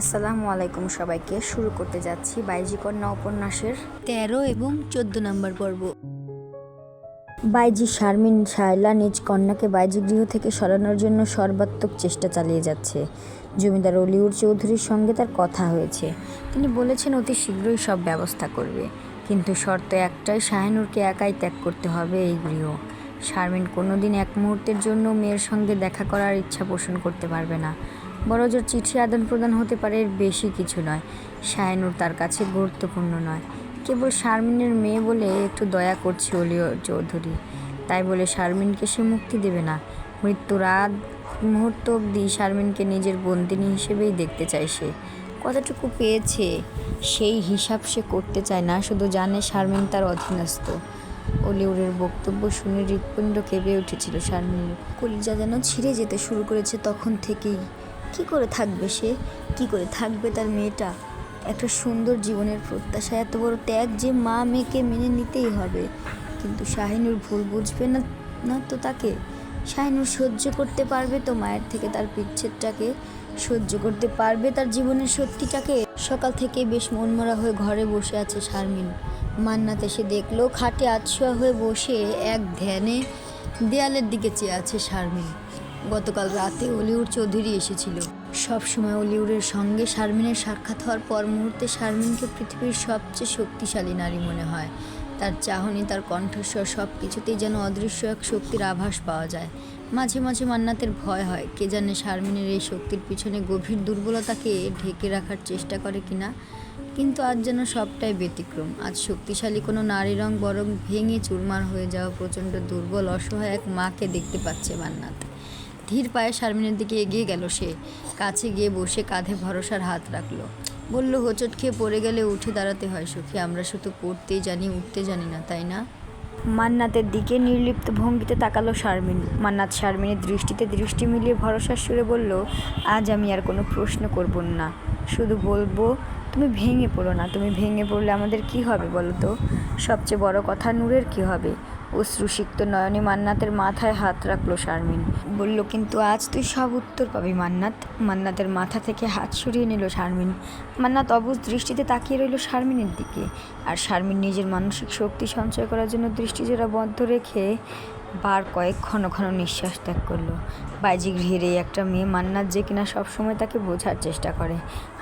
আসসালামু আলাইকুম সবাইকে, শুরু করতে যাচ্ছি বাইজি কন্যা উপন্যাসের তেরো এবং চোদ্দ নম্বর পর্ব। বাইজি শারমিন শায়লা নিজ কন্যাকে বাইজি গৃহ থেকে সরানোর জন্য সর্বাত্মক চেষ্টা চালিয়ে যাচ্ছে। জমিদার অলিউর চৌধুরীর সঙ্গে তার কথা হয়েছে। তিনি বলেছেন, অতি শীঘ্রই সব ব্যবস্থা করবে। কিন্তু শর্ত একটাই, শাহিনুরকে একাই ত্যাগ করতে হবে এই গৃহ। শারমিন কোনোদিন এক মুহূর্তের জন্য মেয়ের সঙ্গে দেখা করার ইচ্ছা পোষণ করতে পারবে না। বড়জোর চিঠি আদান প্রদান হতে পারে এর বেশি কিছু নয়। শাহিনুর তার কাছে গুরুত্বপূর্ণ নয়। কেবল শারমিনের মেয়ে বলে একটু দয়া করছে অলিও চৌধুরী। তাই বলে শারমিনকে সে মুক্তি দেবে না। মৃত্যুর আগ মুহূর্ত অবধি শারমিনকে নিজের বন্দিনী হিসেবেই দেখতে চায় সে। কতটুকু পেয়েছে সেই হিসাব সে করতে চায় না, শুধু জানে শারমিন তার অধীনস্থ। অলিউরের বক্তব্য শুনে হৃৎপিণ্ড কেঁপে উঠেছিল শারমিনের কলিজা যেন ছিঁড়ে যেতে শুরু করেছে তখন থেকেই। কি করে থাকবে সে? কি করে থাকবে তার মেয়েটা? একটা সুন্দর জীবনের প্রত্যাশা, এত বড় ত্যাগ যে মা মেয়েকে মেনে নিতেই হবে। কিন্তু শাহিনুর ভুল বুঝবে না না তো তাকে? শাহিনুর সহ্য করতে পারবে তো মায়ের থেকে তার বিচ্ছেদটাকে? সহ্য করতে পারবে তার জীবনের সত্যিটাকে? সকাল থেকে বেশ মনমরা হয়ে ঘরে বসে আছে শারমিন। মান্নাতে সে দেখল, খাটে আতশোয়া হয়ে বসে এক ধ্যানে দেয়ালের দিকে চেয়ে আছে শারমিন। গতকাল রাতে অলিউর চৌধুরী এসেছিল। সব সময় অলিউরের সঙ্গে শারমিনের সাক্ষাৎ হওয়ার পর মুহূর্তে শারমিনকে পৃথিবীর সবচেয়ে শক্তিশালী নারী মনে হয়। তার চাহনি, তার কণ্ঠস্বর সব কিছুতেই যেন অদৃশ্য এক শক্তির আভাস পাওয়া যায়। মাঝে মাঝে মান্নাতের ভয় হয়, কে জানে শারমিনের এই শক্তির পিছনে গভীর দুর্বলতাকে ঢেকে রাখার চেষ্টা করে কিনা। কিন্তু আজ যেন সবটাই ব্যতিক্রম। আজ শক্তিশালী কোনো নারী রং বরং ভেঙে চুরমার হয়ে যাওয়া প্রচণ্ড দুর্বল, অসহায় এক মাকে দেখতে পাচ্ছে মান্নাত। ধীর পায়ে শারমিনের দিকে এগিয়ে গেল সে। কাছে গিয়ে বসে কাঁধে ভরসার হাত রাখল। বলল, হোঁচট খেয়ে পড়ে গেলে উঠে দাঁড়াতে হয় সখী, আমরা শুধু পড়তেই জানি, উঠতে জানি না, তাই না? মান্নাতের দিকে নির্লিপ্ত ভঙ্গিতে তাকালো শারমিন। মান্নাত শারমিনের দৃষ্টিতে দৃষ্টি মিলিয়ে ভরসার সুরে বলল, আজ আমি আর কোনো প্রশ্ন করব না। শুধু বলব, তুমি ভেঙে পড়ো না, তুমি ভেঙে পড়লে আমাদের কি হবে বলো তো? সবচেয়ে বড় কথা নূরের কি হবে? অশ্রুসিক্ত নয়নে মান্নাতের মাথায় হাত রাখল শারমিন। বলল, কিন্তু আজ তুই সব উত্তর পাবি মান্নাত। মান্নাতের মাথা থেকে হাত সরিয়ে নিল শারমিন। মান্নাত অবুজ দৃষ্টিতে তাকিয়ে রইল শারমিনের দিকে। আর শারমিন নিজের মানসিক শক্তি সঞ্চয় করার জন্য দৃষ্টিজোড়া বদ্ধ রেখে বার কয়েক ঘন ঘন নিঃশ্বাস ত্যাগ করল। বাইজি গৃহের এই একটা মেয়ে মান্নাত যে কিনা সবসময় তাকে বোঝার চেষ্টা করে।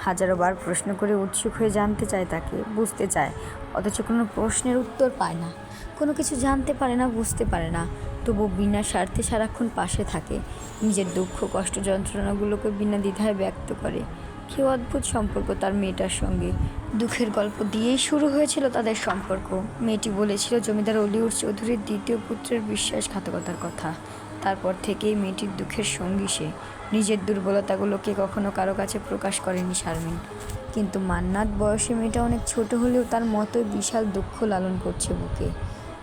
হাজারো বার প্রশ্ন করে উৎসুক হয়ে জানতে চায় তাকে, বুঝতে চায়। অথচ কোনো প্রশ্নের উত্তর পায় না। কোনো কিছু জানতে পারে না, বুঝতে পারে না। তবু বিনা স্বার্থে সারাক্ষণ পাশে থাকে। নিজের দুঃখ, কষ্ট, যন্ত্রণাগুলোকে বিনা দ্বিধায় ব্যক্ত করে। কি অদ্ভুত সম্পর্ক তার মেয়েটার সঙ্গে। দুঃখের গল্প দিয়েই শুরু হয়েছিল তাদের সম্পর্ক। মেয়েটি বলেছিল, জমিদার অলিউর চৌধুরীর দ্বিতীয় পুত্রের বিশ্বাসঘাতকতার কথা। তারপর থেকেই মেয়েটির দুঃখের সঙ্গী সে। নিজের দুর্বলতাগুলোকে কখনো কারও কাছে প্রকাশ করেনি শারমিন। কিন্তু মান্নাত বয়সে মেয়েটা অনেক ছোট হলেও তার মতোই বিশাল দুঃখ লালন করছে বুকে।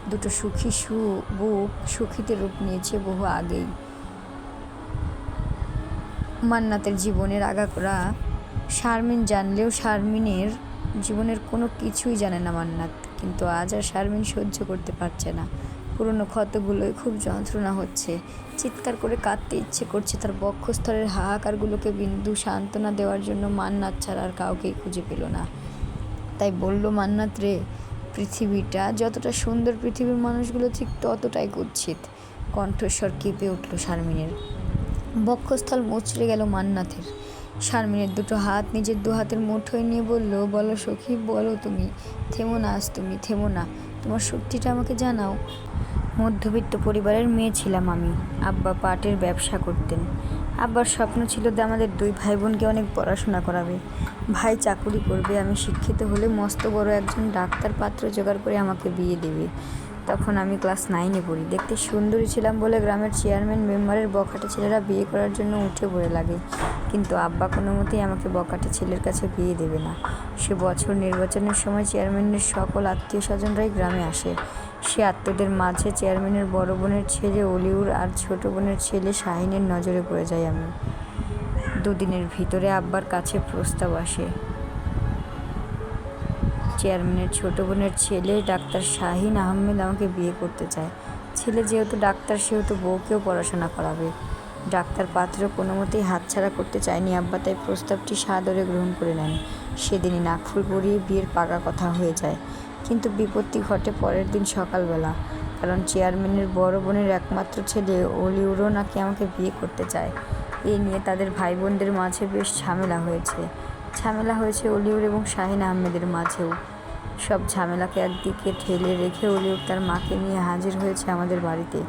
দুটো সুখী সু বুক সুখীতে রূপ নিয়েছে বহু আগেই। মান্নাতের জীবনের আগাগোড়া শারমিন জানলেও শারমিনের জীবনের কোনো কিছুই জানে না মান্নাত, কিন্তু আজ আর শারমিন সহ্য করতে পারছে না। পুরনো ক্ষতগুলোয় খুব যন্ত্রণা হচ্ছে। চিৎকার করে কাঁদতে ইচ্ছে করছে তার বক্ষস্থলের হাহাকারগুলোকে বিন্দু সান্ত্বনা দেওয়ার জন্য মান্নাত ছাড়া আর কাউকেই খুঁজে পেল না। তাই বলল মান্নাত রে, পৃথিবীটা যতটা সুন্দর পৃথিবীর মানুষগুলো ঠিক ততটাই কুৎসিত। কণ্ঠস্বর কেঁপে উঠল শারমিনের। বক্ষস্থল মুচড়ে গেল মান্নাথের শারমিনের দুটো হাত নিজের দু হাতের মুঠোয় নিয়ে বলল, বলো সখী, বলো তুমি, থেমো না আজ তুমি, থেমো না। তোমার শক্তিটা আমাকে জানাও। মধ্যবিত্ত পরিবারের মেয়ে ছিলাম আমি। আব্বা পাটের ব্যবসা করতেন। আব্বার স্বপ্ন ছিল যে আমাদের দুই ভাই বোনকে অনেক পড়াশোনা করাবে। ভাই চাকুরি করবে, আমি শিক্ষিত হলে মস্ত বড় একজন ডাক্তার পাত্র জোগাড় করে আমাকে বিয়ে দেবে। তখন আমি ক্লাস নাইনে পড়ি। দেখতে সুন্দরী ছিলাম বলে গ্রামের চেয়ারম্যান মেম্বারের বখাটে ছেলেরা বিয়ে করার জন্য উঠে পড়ে লাগে। কিন্তু আব্বা কোনো মতেই আমাকে বখাটে ছেলের কাছে বিয়ে দেবে না। সে বছর নির্বাচনের সময় চেয়ারম্যানের সকল আত্মীয় স্বজনরাই গ্রামে আসে। সে আত্মীয়দের মাঝে চেয়ারম্যানের বড় বোনের ছেলে অলিউর আর ছোট বোনের ছেলে শাহিনের নজরে পড়ে যাই আমি। দুদিনের ভিতরে আব্বার কাছে প্রস্তাব আসে। চেয়ারম্যানের ছোট বোনের ছেলে ডাক্তার শাহিন আহমেদ আমাকে বিয়ে করতে চায়। ছেলে যেহেতু ডাক্তার, সেহেতু বউকেও পড়াশোনা করাবে। ডাক্তার পাত্র কোনো মতেই হাতছাড়া করতে চায়নি আব্বা, তাই প্রস্তাবটি সাদরে গ্রহণ করে নেন। সেদিনই নাকফুল পরিয়ে বিয়ের পাকা কথা হয়ে যায়। কিন্তু বিপত্তি ঘটে পরের দিন সকালবেলা, কারণ চেয়ারম্যানের বড় বোনের একমাত্র ছেলে অলিউরও নাকি আমাকে বিয়ে করতে চায়। এ নিয়ে তাদের ভাই বোনদের মাঝে বেশ ঝামেলা হয়েছে। ঝামেলা হয়েছে অলিউর এবং শাহিন আহমেদের মাঝেও। সব ঝামেলাকে একদিকে ঠেলে রেখে অলিউর তার মাকে নিয়ে হাজির হয়েছে আমাদের বাড়িতে।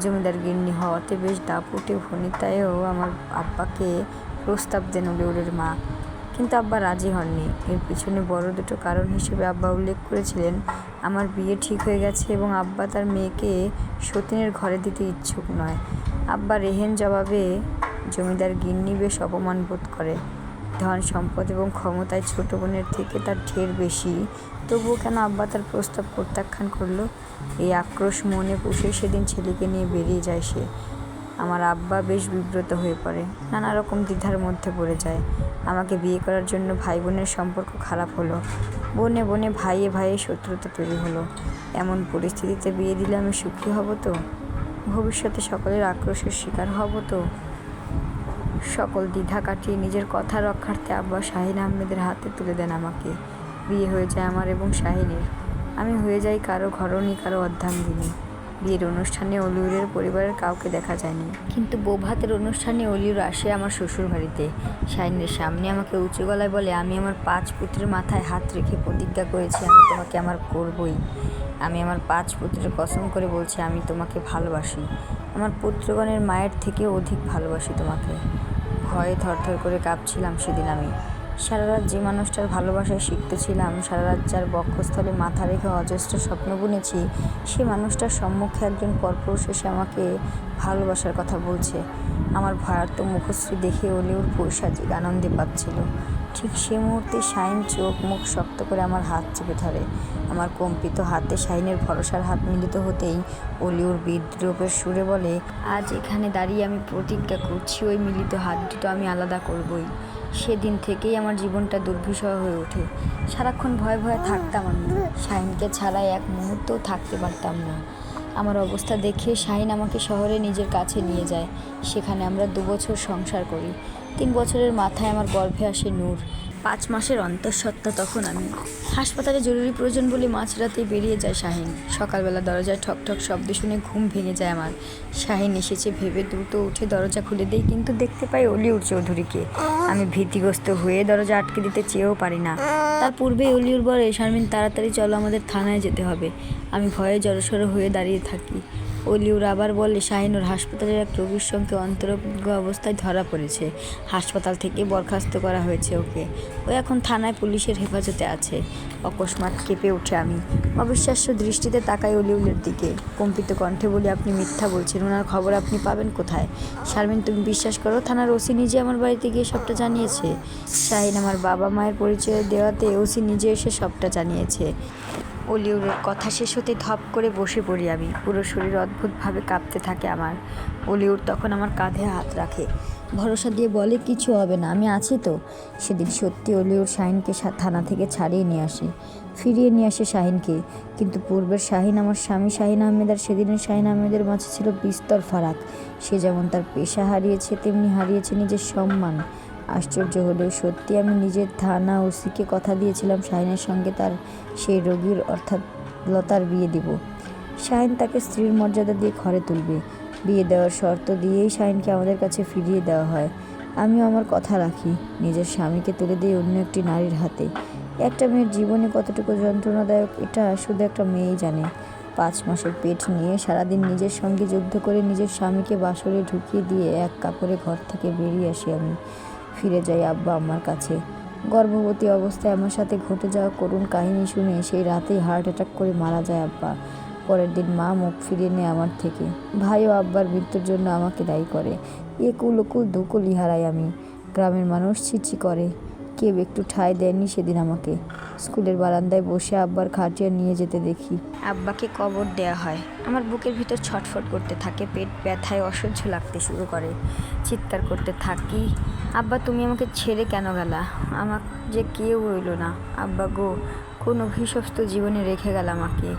জমিদার গিন্নি হওয়াতে বেশ দাপুটে ভনিতায়ও আমার আব্বাকে প্রস্তাব দেন অলিউরের মা। কিন্তু আব্বা রাজি হননি। এর পিছনে বড় দুটো কারণ হিসেবে আব্বা উল্লেখ করেছিলেন, আমার বিয়ে ঠিক হয়ে গেছে এবং আব্বা তার মেয়েকে সতীনের ঘরে দিতে ইচ্ছুক নয়। আব্বা রেহেন জবাবে জমিদার গিন্নি বেশ অপমান বোধ করে। ধন, সম্পদ এবং ক্ষমতায় ছোট বোনের থেকে তার ঢের বেশি। তবুও কেন আব্বা তার প্রস্তাব প্রত্যাখ্যান করল? এই আক্রোশ মনে পুষে সেদিন ছেলেকে নিয়ে বেরিয়ে যায় সে। আমার আব্বা বেশ বিব্রত হয়ে পড়ে। নানা রকম দ্বিধার মধ্যে পড়ে যায়। আমাকে বিয়ে করার জন্য ভাই বোনের সম্পর্ক খারাপ হলো। বনে বনে ভাইয়ে ভাইয়ে শত্রুতা তৈরি হলো। এমন পরিস্থিতিতে বিয়ে দিলে আমি সুখী হব তো? ভবিষ্যতে সকলের আক্রোশের শিকার হব তো? সকল দ্বিধা কাটিয়ে নিজের কথা রক্ষার্থে আব্বা শাহিন আহমেদের হাতে তুলে দেন আমাকে। বিয়ে হয়ে যায় আমার এবং শাহিনের। আমি হয়ে যাই কারও ঘরণী, কারও অর্ধাঙ্গিনী বিয়ের অনুষ্ঠানে অলিউরের পরিবারের কাউকে দেখা যায়নি। কিন্তু বৌভাতের অনুষ্ঠানে অলিউর আসে আমার শ্বশুর বাড়িতে। শাহিনের সামনে আমাকে উঁচু গলায় বলে, আমি আমার পাঁচ পুত্রের মাথায় হাত রেখে প্রতিজ্ঞা করেছি, আমি তোমাকে আমার করবই। আমি আমার পাঁচ পুত্রের কসম করে বলছি, আমি তোমাকে ভালোবাসি। আমার পুত্রগণের মায়ের থেকে অধিক ভালোবাসি তোমাকে। ভয়ে থরথর করে কাঁপছিলাম সেদিন আমি। সারা রাত যে মানুষটার ভালোবাসায় শিখতে ছিলাম সারা রাত যার বক্ষস্থলে মাথা রেখে অজস্র স্বপ্ন বুনেছি, সে মানুষটার সম্মুখে একজন পরপুরুষ এসে আমাকে ভালোবাসার কথা বলছে। আমার ভয়ার্ত মুখশ্রী দেখে ওলেওর পৈশাচিক আনন্দে পাচ্ছিল ঠিক সে মুহূর্তে শাইন চোখ মুখ শক্ত করে আমার হাত চেপে ধরে। আমার কম্পিত হাতে শাইনের ভরসার হাত মিলিত হতেই অলিউর বিদ্রোপের সুরে বলে, আজ এখানে দাঁড়িয়ে আমি প্রতিজ্ঞা করছি, ওই মিলিত হাত দুটো আমি আলাদা করবই। সেদিন থেকেই আমার জীবনটা দুর্বিষহ হয়ে ওঠে। সারাক্ষণ ভয়ে ভয়ে থাকতাম আমি। শাহিনকে ছাড়া এক মুহূর্তও থাকতে পারতাম না। আমার অবস্থা দেখে শাহিন আমাকে শহরে নিজের কাছে নিয়ে যায়। সেখানে আমরা দু বছর সংসার করি। তিন বছরের মাথায় আমার গর্ভে আসে নূর। পাঁচ মাসের অন্তঃসত্ত্বা তখন আমি। হাসপাতালে জরুরি প্রয়োজন বলে মাঝরাতেই বেরিয়ে যায় শাহিন। সকালবেলা দরজায় ঠক ঠক শব্দ শুনে ঘুম ভেঙে যায় আমার। শাহিন এসেছে ভেবে দ্রুত উঠে দরজা খুলে দেই কিন্তু দেখতে পাই অলিউর চৌধুরীকে। আমি ভীতিগ্রস্ত হয়ে দরজা আটকে দিতে চেয়েও পারি না। তার পূর্বে অলিউর বলে শারমিন তাড়াতাড়ি চলো আমাদের থানায় যেতে হবে। আমি ভয়ে জড়সড় হয়ে দাঁড়িয়ে থাকি। অলিউর আবার বলে, শাহিনুর হাসপাতালের এক রোগীর সঙ্গে অন্তরঙ্গ অবস্থায় ধরা পড়েছে। হাসপাতাল থেকে বরখাস্ত করা হয়েছে ওকে। ও এখন থানায় পুলিশের হেফাজতে আছে। অকস্মাৎ কেঁপে উঠে আমি। অবিশ্বাস্য দৃষ্টিতে তাকাই অলিউলের দিকে। কম্পিত কণ্ঠে বলি, আপনি মিথ্যা বলছেন। ওনার খবর আপনি পাবেন কোথায়? শারমিন, তুমি বিশ্বাস করো, থানার ওসি নিজে আমার বাড়িতে গিয়ে সবটা জানিয়েছে। শাহিন আমার বাবা মায়ের পরিচয় দেওয়াতে ওসি নিজে এসে সবটা জানিয়েছে। অলিউরের কথা শেষ হতে ধপ করে বসে পড়ি আমি। পুরো শরীর অদ্ভুতভাবে কাঁপতে থাকে আমার। অলিউর তখন আমার কাঁধে হাত রাখে। ভরসা দিয়ে বলে, কিছু হবে না, আমি আছি তো। সেদিন সত্যি অলিউর শাহিনকে থানা থেকে ছাড়িয়ে নিয়ে আসে। ফিরিয়ে নিয়ে আসে শাহিনকে। কিন্তু পূর্বের শাহিন আমার স্বামী শাহিন আহমেদ আর সেদিনের শাহিন আহমেদের মাঝে ছিল বিস্তর ফারাক। সে যেমন তার পেশা হারিয়েছে, তেমনি হারিয়েছে নিজের সম্মান। আশ্চর্য হলেও সত্যি আমি নিজের থানা ওসিকে কথা দিয়েছিলাম, শাহিনের সঙ্গে তার সেই রোগীর অর্থাৎ লতার বিয়ে দিব। শাহিন তাকে স্ত্রীর মর্যাদা দিয়ে ঘরে তুলবে। বিয়ে দেওয়ার শর্ত দিয়েই শাহিনকে আমাদের কাছে ফিরিয়ে দেওয়া হয়। আমিও আমার কথা রাখি, নিজের স্বামীকে তুলে দিই অন্য একটি নারীর হাতে। একটা মেয়ের জীবনে কতটুকু যন্ত্রণাদায়ক, এটা শুধু একটা মেয়েই জানে। পাঁচ মাসের পেট নিয়ে সারাদিন নিজের সঙ্গে যুদ্ধ করে নিজের স্বামীকে বাসরে ঢুকিয়ে দিয়ে এক কাপড়ে ঘর থেকে বেরিয়ে আসি আমি। ফিরে যাই আব্বা আমার কাছে। গর্ভবতী অবস্থায় আমার সাথে ঘটে যাওয়া করুণ কাহিনী শুনে সেই রাতেই হার্ট অ্যাটাক করে মারা যায় আব্বা। পরের দিন মা মুখ ফিরিয়ে নেয় আমার থেকে। ভাইও আব্বার মৃত্যুর জন্য আমাকে দায়ী করে। একুল ওকুল দুকুলই হারাই আমি। গ্রামের মানুষ ছিচি করে। কেউ একটু ঠাঁই দেয়নি সেদিন আমাকে। স্কুলের বারান্দায় বসে আব্বার খাটিয়া নিয়ে যেতে দেখি। আব্বাকে কবর দেয়া হয়। আমার বুকের ভিতর ছটফট করতে থাকে, পেট ব্যথায় অসহ্য লাগতে শুরু করে। চিৎকার করতে থাকি আব্বা, তুমি আমাকে ছেড়ে কেন গেলা? আমার যে কেউ রইল না। আব্বা গো, কোন অভিশপ্ত জীবনে রেখে গেল আমাকে।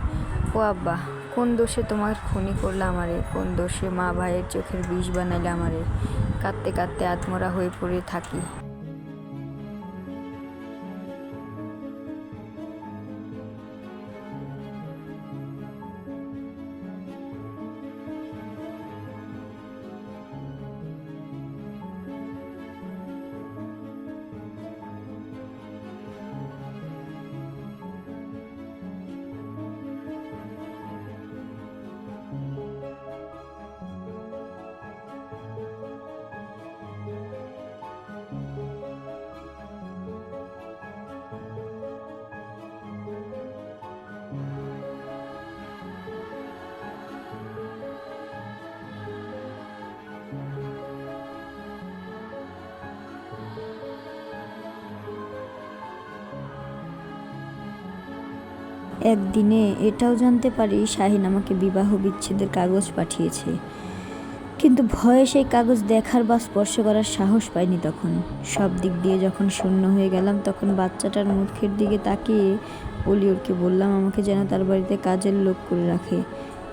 ও আব্বা, কোন দোষে তোমার খুনি করলে আমারে? কোন দোষে মা ভাইয়ের চোখের বিষ বানাইলে আমারে? কাঁদতে কাঁদতে আত্মরা হয়ে পড়ে থাকি। একদিনে এটাও জানতে পারি, শাহিন আমাকে বিবাহ বিচ্ছেদের কাগজ পাঠিয়েছে। কিন্তু ভয়ে সেই কাগজ দেখার বা স্পর্শ করার সাহস পাইনি তখন। সব দিক দিয়ে যখন শূন্য হয়ে গেলাম, তখন বাচ্চাটার মুখের দিকে তাকিয়ে অলিউরকে বললাম, আমাকে যেন তার বাড়িতে কাজের লোক করে রাখে।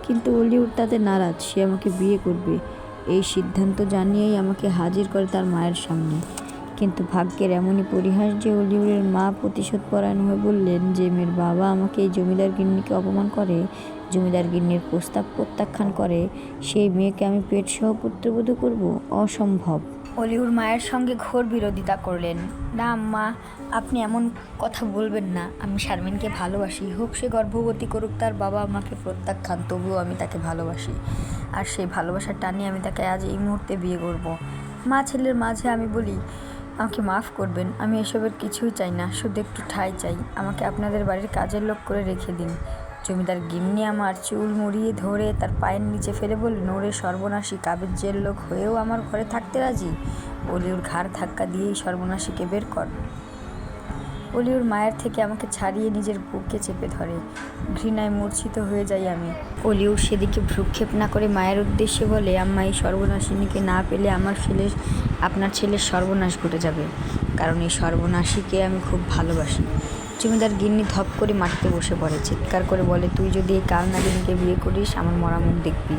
কিন্তু অলিউর তাতে নারাজ, সে আমাকে বিয়ে করবে। এই সিদ্ধান্ত জানিয়েই আমাকে হাজির করে তার মায়ের সামনে। কিন্তু ভাগ্যের এমনই পরিহাস যে অলিউরের মা প্রতিশোধ পরায়ণ হয়ে বললেন যে মেয়ের বাবা আমাকে এই জমিদার গিন্নিকে অপমান করে, জমিদার গিন্নির প্রস্তাব প্রত্যাখ্যান করে। সেই মেয়েকে আমি পেট সহ পুত্রবধূ করব। অসম্ভব। অলিউর মায়ের সঙ্গে ঘোর বিরোধিতা করলেন। না আম্মা, আপনি এমন কথা বলবেন না। আমি শারমিনকে ভালোবাসি। হোক সে গর্ভবতী করুক, তার বাবা আমাকে প্রত্যাখ্যান, তবুও আমি তাকে ভালোবাসি। আর সেই ভালোবাসার টানে আমি তাকে আজ এই মুহূর্তে বিয়ে করব। মা, ছেলের মাঝে আমি বলি আমাকে মাফ করবেন, আমি এসবের কিছুই চাই না, শুধু একটু ঠাই চাই। আমাকে আপনাদের বাড়ির কাজের লোক করে রেখে দিন। জমিদার গিমনি আমার চুল মুড়িয়ে ধরে তার পায়ের নিচে ফেলে বললেন, ওরে সর্বনাশী কাবেজ্যের লোক হয়েও আমার ঘরে থাকতে রাজি? অলিউর ঘাড় ধাক্কা দিয়েই সর্বনাশীকে বের কর। অলিউর মায়ের থেকে আমাকে ছাড়িয়ে নিজের বুকে চেপে ধরে। ঘৃণায় মূর্ছিত হয়ে যাই আমি। অলিউর সেদিকে ভ্রুক্ষেপ না করে মায়ের উদ্দেশ্যে বলে, আম্মা, এই সর্বনাশিনীকে না পেলে আমার ছেলের, আপনার ছেলের সর্বনাশ ঘটে যাবে। কারণ এই সর্বনাশীকে আমি খুব ভালোবাসি। জমিদার গিন্নি ধপ করে মাটিতে বসে পড়ে। চিৎকার করে বলে, তুই যদি এই কালনাগিনীকে বিয়ে করিস, আমার মরা দেখবি।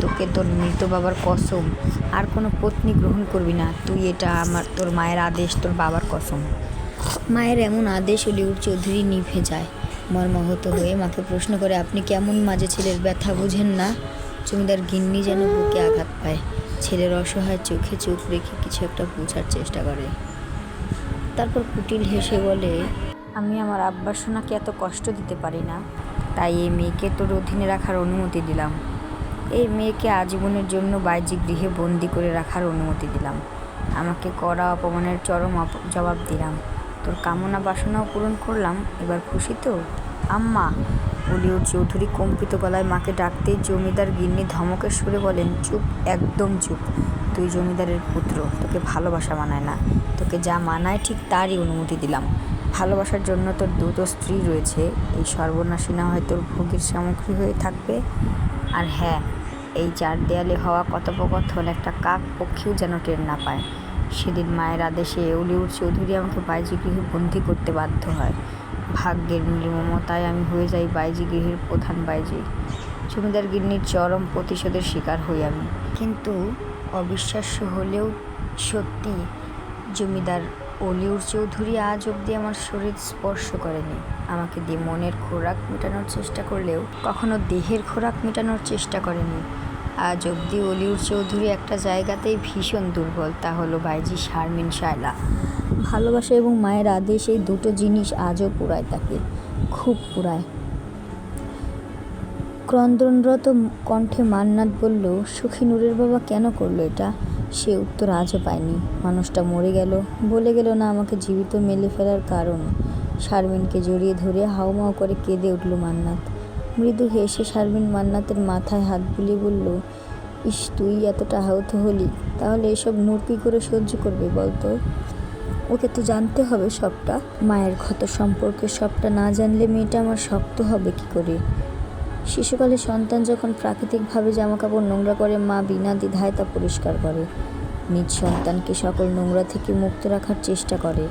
তোকে তোর মৃত বাবার কসম। আর কোনো পত্নী গ্রহণ করবি না। তুই এটা আমার, তোর মায়ের আদেশ, তোর বাবার কসম। মায়ের এমন আদেশ অলিউর চৌধুরী নিভে যায়। মর্মাহত হয়ে মাকে প্রশ্ন করে, আপনি কেমন মাঝে ছেলের ব্যথা বুঝেন না? জমিদার গিন্নি যেন বুকে আঘাত পায়। ছেলের অসহায় চোখে চোখ রেখে কিছু একটা বোঝার চেষ্টা করে। তারপর কুটিল হেসে বলে, আমি আমার আব্বার সোনাকে এত কষ্ট দিতে পারি না। তাই এই মেয়েকে তোর অধীনে রাখার অনুমতি দিলাম। এই মেয়েকে আজীবনের জন্য বাহ্যিক গৃহে বন্দি করে রাখার অনুমতি দিলাম। আমাকে কড়া অপমানের চরম জবাব দিলাম। তোর কামনা বাসনাও পূরণ করলাম, এবার খুশি তো? আম্মা অলিউর চৌধুরী কম্পিত গলায় মাকে ডাকতেই জমিদার গিন্নি ধমকের সুরে বলেন, চুপ, একদম চুপ। তুই জমিদারের পুত্র, তোকে ভালোবাসা মানায় না। তোকে যা মানায় ঠিক তারই অনুমতি দিলাম। ভালোবাসার জন্য তোর দুটো স্ত্রী রয়েছে। এই সর্বনাশী না হয় তোর ভোগের সামগ্রী হয়ে থাকবে? আর হ্যাঁ এই চার দেয়ালে হওয়া কথোপকথন একটা কাক পক্ষীও যেন টের না পায়। সেদিন মায়ের আদেশে অলিউর চৌধুরী আমাকে বাইজি গৃহে বন্দি করতে বাধ্য হয়। ভাগ্যের নির্মমতায় আমি হয়ে যাই বাইজি গৃহের প্রধান বাইজি জমিদার গিন্নির চরম প্রতিশোধের শিকার হই আমি। কিন্তু অবিশ্বাস্য হলেও সত্যি জমিদার অলিউর চৌধুরী আজ অবধি আমার শরীর স্পর্শ করেনি। আমাকে দিয়ে মনের খোরাক মেটানোর চেষ্টা করলেও কখনো দেহের খোরাক মেটানোর চেষ্টা করেনি। আজ অবধি অলিউর চৌধুরী একটা জায়গাতেই ভীষণ দুর্বল, তা হলো বাইজি শারমিন শায়লা। ভালোবাসা এবং মায়ের আদেশ এই দুটো জিনিস আজও পুরায় তাকে, খুব পুরায়। ক্রন্দনরত কণ্ঠে মান্নাত বলল, সুখী নূরের বাবা কেন করল এটা? সে উত্তর আজও পায়নি। মানুষটা মরে গেল, বলে গেল না আমাকে জীবিত মেলে ফেলার কারণ। শারমিনকে জড়িয়ে ধরে হাউমাউ করে কেঁদে উঠল মান্নাত। মৃদু হেসে শারমিন মান্নাতের মাথায় হাত বুলিয়ে বলল, ইস, তুই এতটা আহত হলি, তাহলে এসব কী করে সহ্য করবে বলতো? ওকে তো জানতে হবে সবটা। মায়ের ক্ষত সম্পর্কে সবটা না জানলে মেয়েটা আমার শক্ত হবে কি করে? শিশুকালে সন্তান যখন প্রাকৃতিকভাবে জামাকাপড় নোংরা করে, মা বিনা দ্বিধায় তা পরিষ্কার করে। নিজ সন্তানকে সকল নোংরা থেকে মুক্ত রাখার চেষ্টা করে।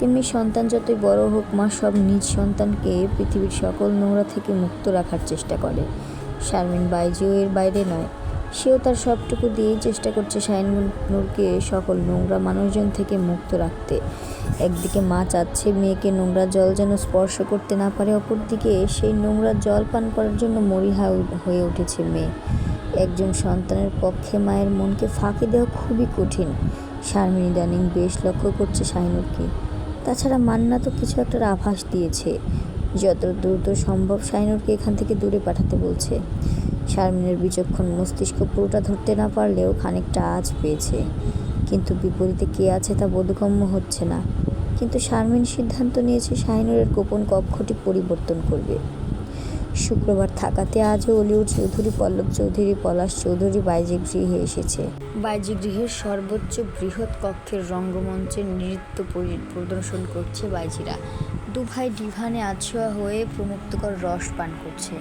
তেমনি সন্তান যতই বড় হোক, মা সব নিজ সন্তানকে পৃথিবীর সকল নোংরা থেকে মুক্ত রাখার চেষ্টা করে। শারমিন বাইজিও এর বাইরে নয়। সেও তার সবটুকু দিয়েই চেষ্টা করছে শাহিনুরকে সকল নোংরা মানুষজন থেকে মুক্ত রাখতে। একদিকে মা চাচ্ছে মেয়েকে নোংরা জল যেন স্পর্শ করতে না পারে, অপরদিকে সেই নোংরা জল পান করার জন্য মরিহা হয়ে উঠেছে মেয়ে। একজন সন্তানের পক্ষে মায়ের মনকে ফাঁকি দেওয়া খুবই কঠিন। শারমিন ইদানিং বেশ লক্ষ্য করছে শাহিনুরকে তাছাড়া মান্না তো কিছু একটা আভাস দিয়েছে। যত দ্রুত সম্ভব শাইনুরকে এখান থেকে দূরে পাঠাতে বলছে। শারমিনের বিচক্ষণ মস্তিষ্ক পুরোটা ধরতে না পারলেও খানিকটা আজ পেয়েছে। কিন্তু বিপরীতে কে আছে তা বোধগম্য হচ্ছে না। কিন্তু শারমিন সিদ্ধান্ত নিয়েছে শাহিনুরের গোপন কক্ষটি পরিবর্তন করবে। শুক্রবার থাকাতে আজও অলিউড চৌধুরী, পল্লব চৌধুরী, পলাশ চৌধুরী বাইজি গৃহে এসেছে। বাইজি গৃহের সর্বোচ্চ বৃহৎ কক্ষের রঙ্গমঞ্চে নৃত্য পরি- প্রদর্শন করছে বাইজিরা। দুভাই ডিভানে আছোয়া হয়ে প্রমুক্তকর রস পান করছে।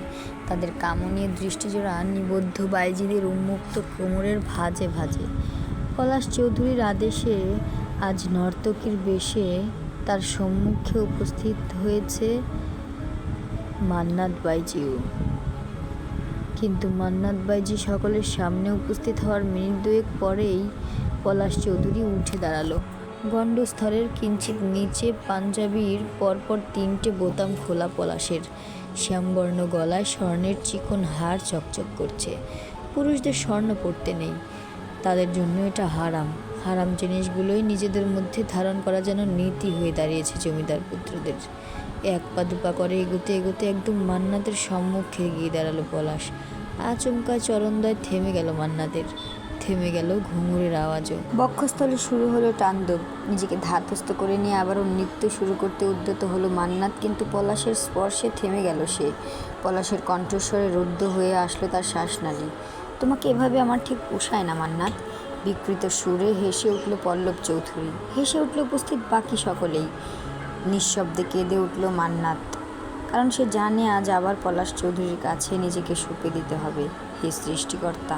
তাদের কামনীয় দৃষ্টিজোড়া নিবদ্ধ বাইজিদের উন্মুক্ত কোমরের ভাজে ভাজে। পলাশ চৌধুরীর আদেশে আজ নর্তকীর বেশে তার সম্মুখে উপস্থিত হয়েছে মান্নাত বাইজিও কিন্তু মান্নাত বাইজি সকলের সামনে উপস্থিত হওয়ার মিনিট দুয়েক পরেই পলাশ চৌধুরী উঠে দাঁড়াল। গণ্ডস্থলের কিঞ্চিত নিচে পাঞ্জাবির পরপর তিনটে বোতাম খোলা পলাশের। শ্যামবর্ণ গলায় স্বর্ণের চিকন হার চকচক করছে। পুরুষদের স্বর্ণ পড়তে নেই। তাদের জন্য এটা হারাম। হারাম জিনিসগুলোই নিজেদের মধ্যে ধারণ করা যেন নীতি হয়ে দাঁড়িয়েছে জমিদার পুত্রদের। এক পা দুপা করে এগোতে এগোতে একদম মান্নাতের সম্মুখে গিয়ে দাঁড়াল পলাশ। আচমকা চরণদয় থেমে গেল মান্নাতের। থেমে গেল ঘুঙুরের আওয়াজও। বক্ষস্থলে শুরু হলো তাণ্ডব। নিজেকে ধাতস্থ করে নিয়ে আবারও নৃত্য শুরু করতে উদ্যত হলো মান্নাত, কিন্তু পলাশের স্পর্শে থেমে গেল সে। পলাশের কণ্ঠস্বরে রুদ্ধ হয়ে আসলো তার শ্বাসনালী। তোমাকে এভাবে আমার ঠিক পোষায় না, মান্নাত। বিকৃত সুরে হেসে উঠল পল্লব চৌধুরী। হেসে উঠল উপস্থিত বাকি সকলেই। নিঃশব্দে কেঁদে উঠল মান্নাত। কারণ সে জানে আজ আবার পলাশ চৌধুরীর কাছে নিজেকে সঁপে দিতে হবে। হে সৃষ্টিকর্তা,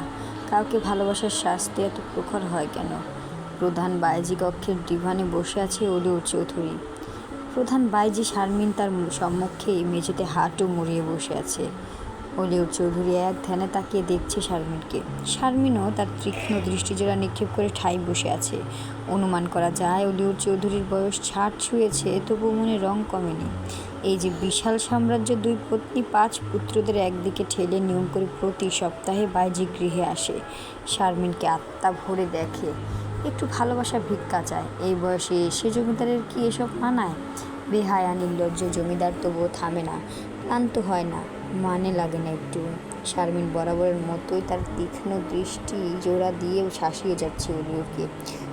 কাউকে ভালোবাসার শাস্তি এত প্রখর হয় কেন? প্রধান বাইজি কক্ষের ডিভানে বসে আছে অলিউর চৌধুরী। প্রধান বাইজি শারমিন তার সম্মুখে মেঝেতে হাঁটু মুড়িয়ে বসে আছে। অলিউর চৌধুরী এক ধ্যানে তাকিয়ে দেখছে শারমিনকে। শারমিনও তার তীক্ষ্ণ দৃষ্টিজোড়া নিক্ষেপ করে ঠাই বসে আছে। অনুমান করা যায় অলিউর চৌধুরীর বয়স ষাট ছুঁয়েছে তবু মনে রং কমেনি। এই যে বিশাল সাম্রাজ্য, দুই পত্নী, পাঁচ পুত্রদের একদিকে ঠেলে নিয়ম করে প্রতি সপ্তাহে বাইজি গৃহে আসে। শারমিনকে আত্মা ভরে দেখে, একটু ভালোবাসা ভিক্ষা চায়। এই বয়সে এসে জমিদারের কি এসব মানায়? বেহায়া, নির্লজ্জ জমিদার তবুও থামে না, ক্লান্ত হয় না। মানে লাগে না একটু। শারমিন বরাবরের মতোই তার তীক্ষ্ণ দৃষ্টি জোড়া দিয়েও শাসিয়ে যাচ্ছে অলিওরকে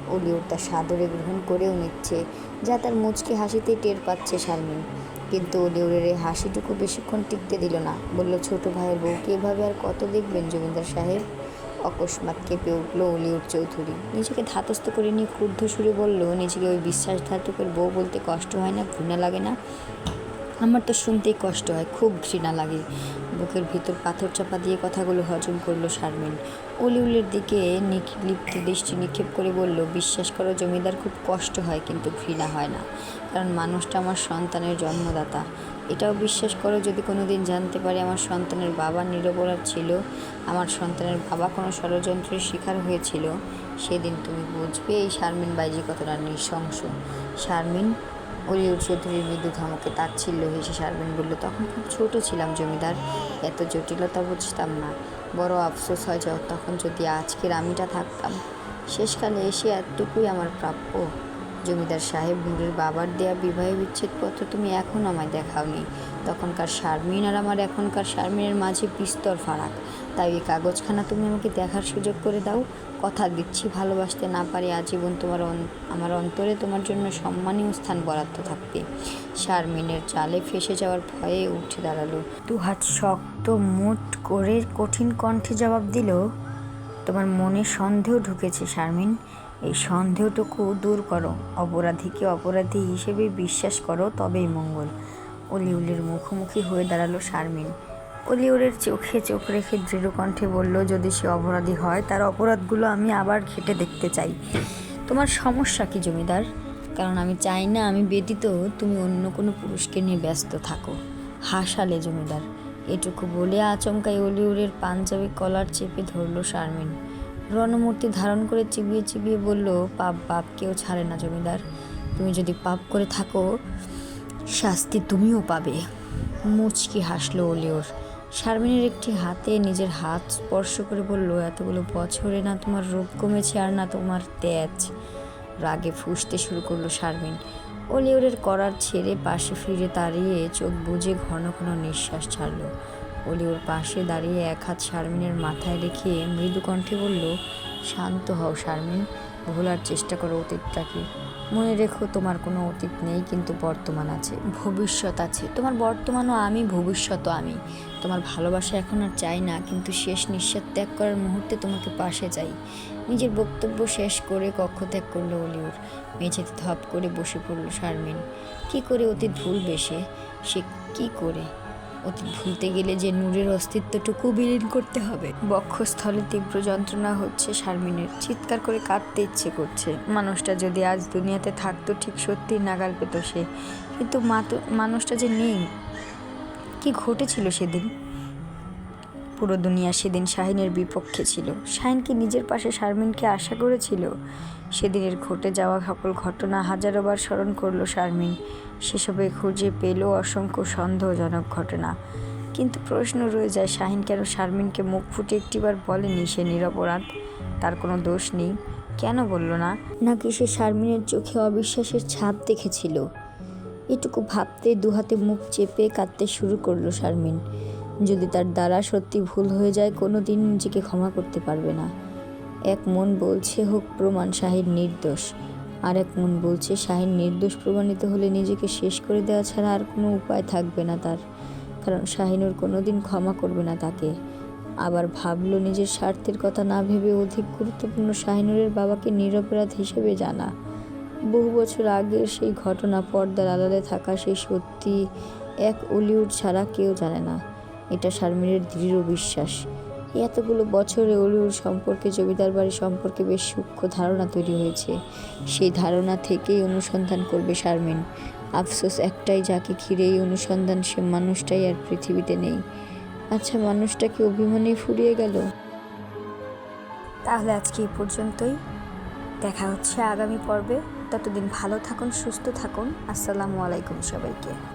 অলিওর তার সাদরে গ্রহণ করেও নিচ্ছে, যা তার মুচকি হাসিতেই টের পাচ্ছে শারমিন। কিন্তু অলিওরের এই হাসিটুকু বেশিক্ষণ টিকতে দিল না। বলল, ছোট ভাইয়ের বউকে এভাবে আর কত দেখবেন জমিদার সাহেব? অকস্মাৎ কেঁপে উঠল অলিউড চৌধুরী। নিজেকে ধাতস্থ করে নিয়ে ক্রুদ্ধ সুরে বলল, নিজেকে ওই বিশ্বাসঘাতকের বউ বলতে কষ্ট হয় না, ঘৃণা লাগে না। আমার তো শুনতেই কষ্ট হয়, খুব ঘৃণা লাগে। বুকের ভিতর পাথর চাপা দিয়ে কথাগুলো হজম করল শারমিন। অলিউলের দিকে নিক্ষিপ্ত দৃষ্টি নিক্ষেপ করে বলল, বিশ্বাস করো, জমিদার, খুব কষ্ট হয়, কিন্তু ঘৃণা হয় না। কারণ মানুষটা আমার সন্তানের জন্মদাতা। এটাও বিশ্বাস করো, যদি কোনো দিন জানতে পারি আমার সন্তানের বাবা নিরপরাধ ছিল, আমার সন্তানের বাবা কোনো ষড়যন্ত্রের শিকার হয়েছিল, সেদিন তুমি বুঝবে এই শারমিন বাইজি কতটা নৃশংস। শারমিন অলিউড চৌধুরীর মৃদু ধমকে তাচ্ছিল্য হেসে সারবেন বলল, তখন খুব ছোট ছিলাম জমিদার, এত জটিলতা বুঝতাম না। বড় আফসোস হয় যাও তখন যদি আজকের আমিটা থাকতাম। শেষকালে এসে এতটুকুই আমার প্রাপ্য। জমিদার সাহেব নূরের বাবার দেয়া বিবাহ বিচ্ছেদপত্র তুমি এখন আমায় দেখাওনি। তখনকার শারমিন আর আমার এখনকার শারমিনের মাঝে বিস্তর ফারাক। তাই এই কাগজখানা তুমি আমাকে দেখার সুযোগ করে দাও। কথা দিচ্ছি, ভালোবাসতে না পারি আজীবন তোমার আমার অন্তরে তোমার জন্য সম্মানীয় স্থান বরাদ্দ থাকবে। শারমিনের চালে ফেসে যাওয়ার ভয়ে উঠে দাঁড়াল। দু হাত শক্ত মুট করে কঠিন কণ্ঠে জবাব দিল, তোমার মনে সন্দেহ ঢুকেছে, শারমিন। এই সন্দেহটুকু দূর করো। অপরাধীকে অপরাধী হিসেবে বিশ্বাস করো, তবেই মঙ্গল। অলিউলের মুখোমুখি হয়ে দাঁড়াল শারমিন। অলিউলের চোখে চোখ রেখে দৃঢ় কণ্ঠে বলল, যদি সে অপরাধী হয়, তার অপরাধগুলো আমি আবার ঘেটে দেখতে চাই। তোমার সমস্যা কি, জমিদার? কারণ আমি চাই না, আমি ব্যতীত তুমি অন্য কোনো পুরুষকে নিয়ে ব্যস্ত থাকো। হাসালে, জমিদার। এটুকু বলে আচমকাই অলিউরের পাঞ্জাবি কলার চেপে ধরলো শারমিন। রণমূর্তি ধারণ করে চিবিয়ে চিবিয়ে বলল, পাপ বাপ কেউ ছাড়ে না, জমিদার। তুমি যদি পাপ করে থাকো, শাস্তি তুমিও পাবে। মুচকি হাসলো অলিওর। শারমিনের একটি হাতে নিজের হাত স্পর্শ করে বলল, এতগুলো বছরে না তোমার রূপ কমেছে আর না তোমার তেজ। রাগে ফুঁসতে শুরু করল শারমিন। অলিওরের করার ছেড়ে পাশে ফিরে দাঁড়িয়ে চোখ বুজে ঘন ঘন নিঃশ্বাস ছাড়ল। অলিওর পাশে দাঁড়িয়ে এক হাত শারমিনের মাথায় রেখে মৃদু কণ্ঠে বলল, শান্ত হও শারমিন, ভোলার চেষ্টা করো অতীতটাকে। মনে রেখো তোমার কোনো অতীত নেই, কিন্তু বর্তমান আছে, ভবিষ্যৎ আছে। তোমার বর্তমানও আমি, ভবিষ্যৎও আমি। তোমার ভালোবাসা এখন আর চাই না, কিন্তু শেষ নিঃশ্বাস ত্যাগ করার মুহূর্তে তোমাকে পাশে চাই। নিজের বক্তব্য শেষ করে কক্ষ ত্যাগ করল অলিউর মেঝেতে ধপ করে বসে পড়ল শারমিন। কি করে অতীত ভুলবে সে? সে কি করে? অতীত ভুলতে গেলে যে নূরের অস্তিত্বটুকু বিলীন করতে হবে। বক্ষস্থলে তীব্র যন্ত্রণা হচ্ছে শারমিনের। চিৎকার করে কাঁদতে ইচ্ছে করছে। মানুষটা যদি আজ দুনিয়াতে থাকতো, ঠিক সত্যি নাগাল পেত সে। কিন্তু মানুষটা যে নেই, কি ঘটেছিল সেদিন? পুরো দুনিয়া সেদিন শাহিনের বিপক্ষে ছিল। শাহিন কি নিজের পাশে শারমিনকে আশা করেছিল? সেদিনের ঘটে যাওয়া সকল ঘটনা হাজারোবার স্মরণ করল শারমিন। সেসবে খুঁজে পেল অসংখ্য সন্দেহজনক ঘটনা। কিন্তু প্রশ্ন রয়ে যায়, শাহিন কেন শারমিনকে মুখ ফুটে একটিবার বলেনি সে নিরপরাধ? তার কোনো দোষ নেই। কেন বলল না? নাকি সে শারমিনের চোখে অবিশ্বাসের ছাপ দেখেছিল? এটুকু ভাবতে দুহাতে মুখ চেপে কাঁদতে শুরু করল শারমিন। যদি তার দ্বারা সত্যি ভুল হয়ে যায় কোনো দিন নিজেকে ক্ষমা করতে পারবে না। এক মন বলছে, হোক, প্রমাণ শাহিন নির্দোষ। আর এক মন বলছে শাহিন নির্দোষ প্রমাণিত হলে নিজেকে শেষ করে দেওয়া ছাড়া আর কোনো উপায় থাকবে না তার। কারণ শাহিনুর কোনো দিন ক্ষমা করবে না তাকে। আবার ভাবলো, নিজের স্বার্থের কথা না ভেবে অধিক গুরুত্বপূর্ণ শাহিনুরের বাবাকে নিরপরাধ হিসেবে জানা। বহু বছর আগের সেই ঘটনা পর্দার আড়ালে থাকা সেই সত্যি এক অলিউড ছাড়া কেউ জানে না। এটা শারমিনের দৃঢ় বিশ্বাস। এতগুলো বছরে অলিউড সম্পর্কে, জমিদার বাড়ি সম্পর্কে বেশ সূক্ষ্ম ধারণা তৈরি হয়েছে। সেই ধারণা থেকেই অনুসন্ধান করবে শারমিন। আফসোস একটাই, যাকে ঘিরে এই অনুসন্ধান, সে মানুষটাই আর পৃথিবীতে নেই। আচ্ছা মানুষটা কি অভিমানেই ফুরিয়ে গেল? তাহলে আজকে এই পর্যন্তই। দেখা হচ্ছে আগামী পর্বে। ততদিন ভালো থাকুন, সুস্থ থাকুন। আসসালামু আলাইকুম সবাইকে।